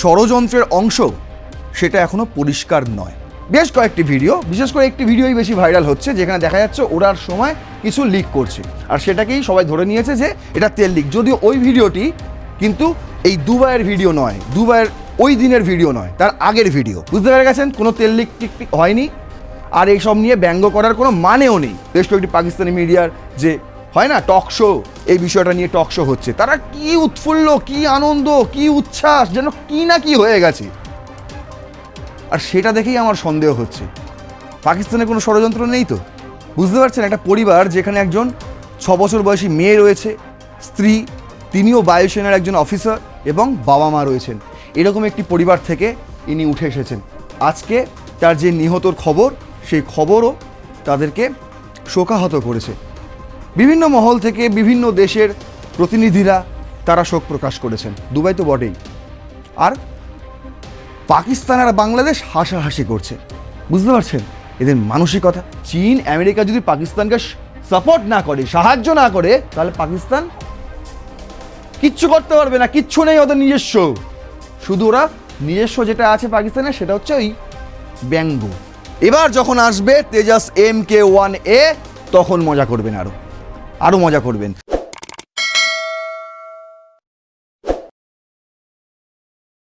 ষড়যন্ত্রের অংশ, সেটা এখনও পরিষ্কার নয়। বেশ কয়েকটি ভিডিও, বিশেষ করে একটি ভিডিওই বেশি ভাইরাল হচ্ছে, যেখানে দেখা যাচ্ছে ওড়ার সময় কিছু লিক করছে। আর সেটাকেই সবাই ধরে নিয়েছে যে এটা তেল লিক যদিও ওই ভিডিওটি কিন্তু এই দুবাইয়ের ভিডিও নয়, দুবাইয়ের ওই দিনের ভিডিও নয়, তার আগের ভিডিও। বুঝতে পেরে গেছেন? কোনো তেল লিক টিক হয়নি। আর এইসব নিয়ে ব্যঙ্গ করার কোনো মানেও নেই। বেশ কয়েকটি পাকিস্তানি মিডিয়ার যে হয় না টক শো এই বিষয়টা নিয়ে টক শো হচ্ছে। তারা কি উৎফুল্ল, কি আনন্দ, কি উচ্ছ্বাস, যেন কি না কি হয়ে গেছে। আর সেটা দেখেই আমার সন্দেহ হচ্ছে। পাকিস্তানে কোনো ষড়যন্ত্র নেই তো? বুঝতে পারছেন? একটা পরিবার যেখানে একজন ছ বছর বয়সী মেয়ে রয়েছে, স্ত্রী, তিনিও বায়ুসেনার একজন অফিসার এবং বাবা মা রয়েছেন। এরকম একটি পরিবার থেকে ইনি উঠে এসেছেন। আজকে তার যে নিহতর খবর, সেই খবরও তাদেরকে শোকাহত করেছে। বিভিন্ন মহল থেকে বিভিন্ন দেশের প্রতিনিধিরা তারা শোক প্রকাশ করেছেন। দুবাই তো বটেই। আর পাকিস্তান আর বাংলাদেশ হাসাহাসি করছে। বুঝতে পারছেন? এদের মানসিকতা। চীন, আমেরিকা যদি পাকিস্তানকে সাপোর্ট না করে, সাহায্য না করে, তাহলে পাকিস্তান কিচ্ছু করতে পারবে না। কিচ্ছু নেই ওদের নিজস্ব। শুধু ওরা নিজস্ব যেটা আছে পাকিস্তানের, সেটা হচ্ছে ওই ব্যঙ্গ। এবার যখন আসবে Tejas M K one A, তখন মজা করবেন আরও আরও মজা করবেন।